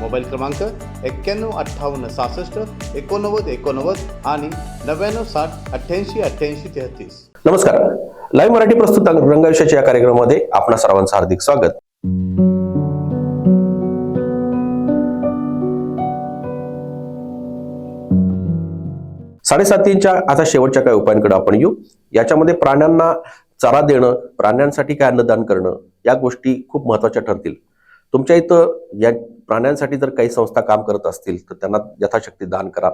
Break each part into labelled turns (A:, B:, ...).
A: Mobile क्रमांक एक्क्याण्णव अठ्ठावन्न सहासष्ट एकोणनव्वद एकोणनव्वद आणि नव्याण्णव साठ अठ्ठ्याऐंशी अठ्ठ्याऐंशी तेहतीस.
B: नमस्कार. लाईव्ह मराठी प्रस्तुत रंगायुष्याच्या या कार्यक्रमामध्ये आपणा सर्वांचं हार्दिक स्वागत. साडेसातींच्या आता शेवटच्या काही उपायांकडे आपण येऊ. याच्यामध्ये प्राण्यांना चारा देणं प्राण्यांसाठी काय अन्नदान करणं या गोष्टी खूप महत्त्वाच्या ठरतील. तुमच्या इथं या प्राण्यांसाठी जर काही संस्था काम करत असतील तर त्यांना यथाशक्ती दान करा.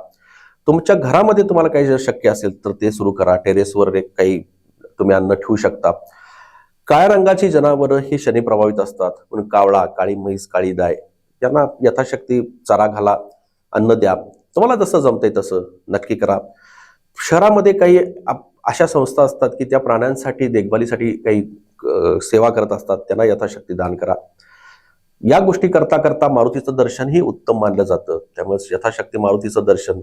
B: तुमच्या घरामध्ये तुम्हाला काही जर शक्य असेल तर ते सुरू करा. टेरेसवर एक काही तुम्ही अन्न ठेवू शकता. काळ्या रंगाची जनावरं ही शनी प्रभावित असतात. म्हणून कावळा काळी म्हैस काळी दाय यांना यथाशक्ती चारा घाला अन्न द्या. तुम्हाला जसं जमतंय तसं नक्की करा. शहरामध्ये काही आप- अशा संस्था असतात की त्या प्राण्यांसाठी देखभालीसाठी काही सेवा करत असतात. त्यांना यथाशक्ती दान करा. या गोष्टी करता करता मारुतीचं दर्शनही उत्तम मानलं जातं. त्यामुळे यथाशक्ती मारुतीचं दर्शन.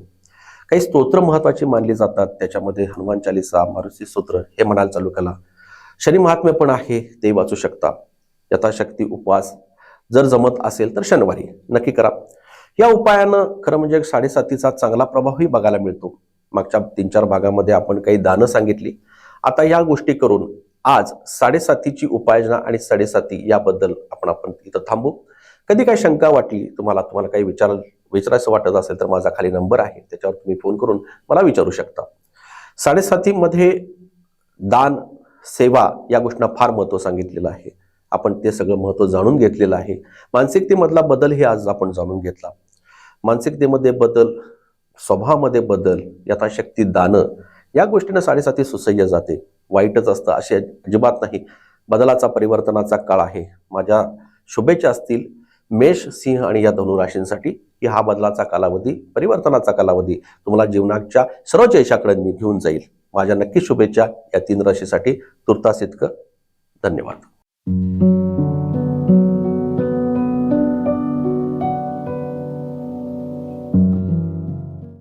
B: काही स्तोत्र महत्वाची मानली जातात. त्याच्यामध्ये हनुमान चालिसा मारुती स्तोत्र हे म्हणाल चालू केला शनी महात्म्य पण आहे ते वाचू शकता. यथाशक्ती उपवास जर जमत असेल तर शनिवारी. नक्की करा. या उपायानं खरं म्हणजे साडेसातीचा चांगला प्रभावही बघायला मिळतो. मागच्या तीन चार भागामध्ये आपण काही दानं सांगितली. आता या गोष्टी करून आज साडेसातीची उपाययोजना आणि साडेसाती याबद्दल आपण आपण इथं थांबू. कधी काही शंका वाटली तुम्हाला तुम्हाला काही विचार विचारायचं वाटत असेल तर माझा खाली नंबर आहे त्याच्यावर तुम्ही फोन करून मला विचारू शकता. साडेसातीमध्ये दान सेवा या गोष्टींना फार महत्त्व सांगितलेलं आहे. आपण ते सगळं महत्त्व जाणून घेतलेलं आहे. मानसिकतेमधला बदल हे आज आपण जाणून घेतला. मानसिकतेमध्ये बदल स्वभावामध्ये बदल यथाशक्ती दानं या गोष्टीनं साडेसाती सुसह्य जाते. वाईटच असतं असे अजिबात नाही. बदलाचा परिवर्तनाचा काळ आहे. माझ्या शुभेच्छा असतील मेष सिंह आणि या धनुराशींसाठी की हा बदलाचा कालावधी परिवर्तनाचा कालावधी तुम्हाला जीवनाच्या सर्वच यशाकडे मी घेऊन जाईल. माझ्या नक्की शुभेच्छा या तीन राशीसाठी तुर्तास इतकं. धन्यवाद.